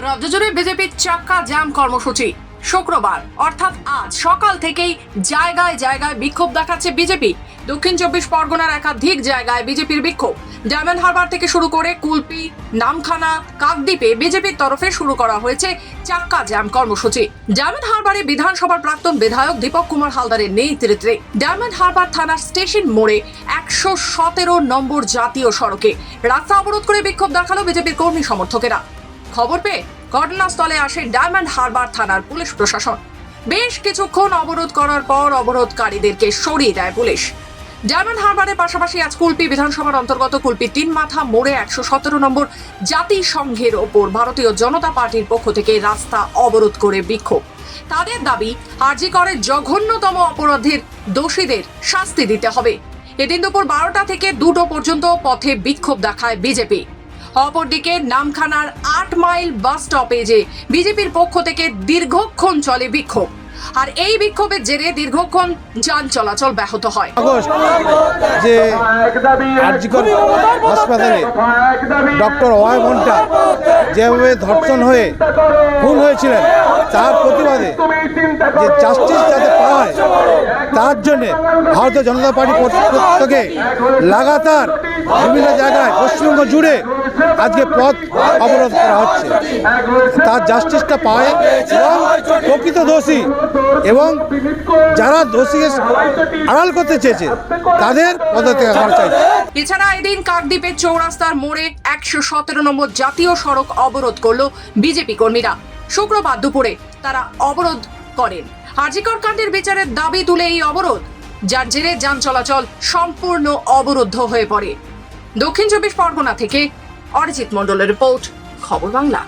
রাজ্যজুড়ে বিজেপির চাক্কা জ্যাম কর্মসূচি। শুক্রবার, অর্থাৎ আজ সকাল থেকেই জায়গায় জায়গায় বিক্ষোভ দেখাচ্ছে বিজেপি। দক্ষিণ চব্বিশ পরগনার একাধিক জায়গায় বিজেপির বিক্ষোভ। ডায়মন্ড হারবার থেকে শুরু করে কুলপি, নামখানা, কাকদ্বীপে বিজেপির তরফে শুরু করা হয়েছে চাক্কা জ্যাম কর্মসূচি। ডায়মন্ড হারবারে বিধানসভার প্রাক্তন বিধায়ক দীপক কুমার হালদারের নেতৃত্বে ডায়মন্ড হারবার থানার স্টেশন মোড়ে একশো সতেরো নম্বর জাতীয় সড়কে রাস্তা অবরোধ করে বিক্ষোভ দেখাল বিজেপির কর্মী সমর্থকেরা। খবর পেয়ে ঘটনাস্থলে আসে ডায়মন্ড হারবার থানার পুলিশ প্রশাসন। বেশ কিছুক্ষণ অবরোধ করার পর অবরোধকারীদেরকে সরিয়ে দেয় পুলিশ। ডায়মন্ড হারবারের পাশাপাশি আজ কুলপি বিধানসভার অন্তর্গত কুলপি তিন মাথা মোড়ে একশো সতেরো নম্বর জাতিসংঘের ওপর ভারতীয় জনতা পার্টির পক্ষ থেকে রাস্তা অবরোধ করে বিক্ষোভ। তাদের দাবি, আরজি করে জঘন্যতম অপরাধের দোষীদের শাস্তি দিতে হবে। এদিন দুপুর বারোটা থেকে দুটো পর্যন্ত পথে বিক্ষোভ দেখায় বিজেপি। অপরদিকে নামখানার আট মাইল বাস স্টপেজে বিজেপির পক্ষ থেকে দীর্ঘক্ষণ চলে বিক্ষোভ। আর এই বিক্ষোভের জেরে দীর্ঘক্ষণ যান চলাচল ব্যাহত হয়। যে হাসপাতালে ডক্টর অয় ঘণ্টা যেভাবে ধর্ষণ হয়ে খুন হয়েছিলেন, তার প্রতিবাদে যে জাস্টিস যাতে পায় তার জন্যে ভারতীয় জনতা পার্টি থেকে লাগাতার বিভিন্ন জায়গায় পশ্চিমবঙ্গ জুড়ে আজকে পথ অবরোধ করা হচ্ছে। তার জাস্টিসটা পায় প্রকৃত দোষী এবং যারা দোষীকে আড়াল করতে চেয়েছে তাদের পদত্যাগ করা চাইছে এছাড়া এদিন কাকদ্বীপের চৌরাস্তার মোড়ে একশো সতেরো নম্বর জাতীয় সড়ক অবরোধ করল বিজেপি কর্মীরা। শুক্রবার দুপুরে তারা অবরোধ করেন। হাজিকর কাণ্ডের বিচারের দাবি তুলে এই অবরোধ যার জেরে যান চলাচল সম্পূর্ণ অবরুদ্ধ হয়ে পড়ে। দক্ষিণ চব্বিশ পরগনা থেকে অরিজিৎ মণ্ডলের রিপোর্ট খবর বাংলা।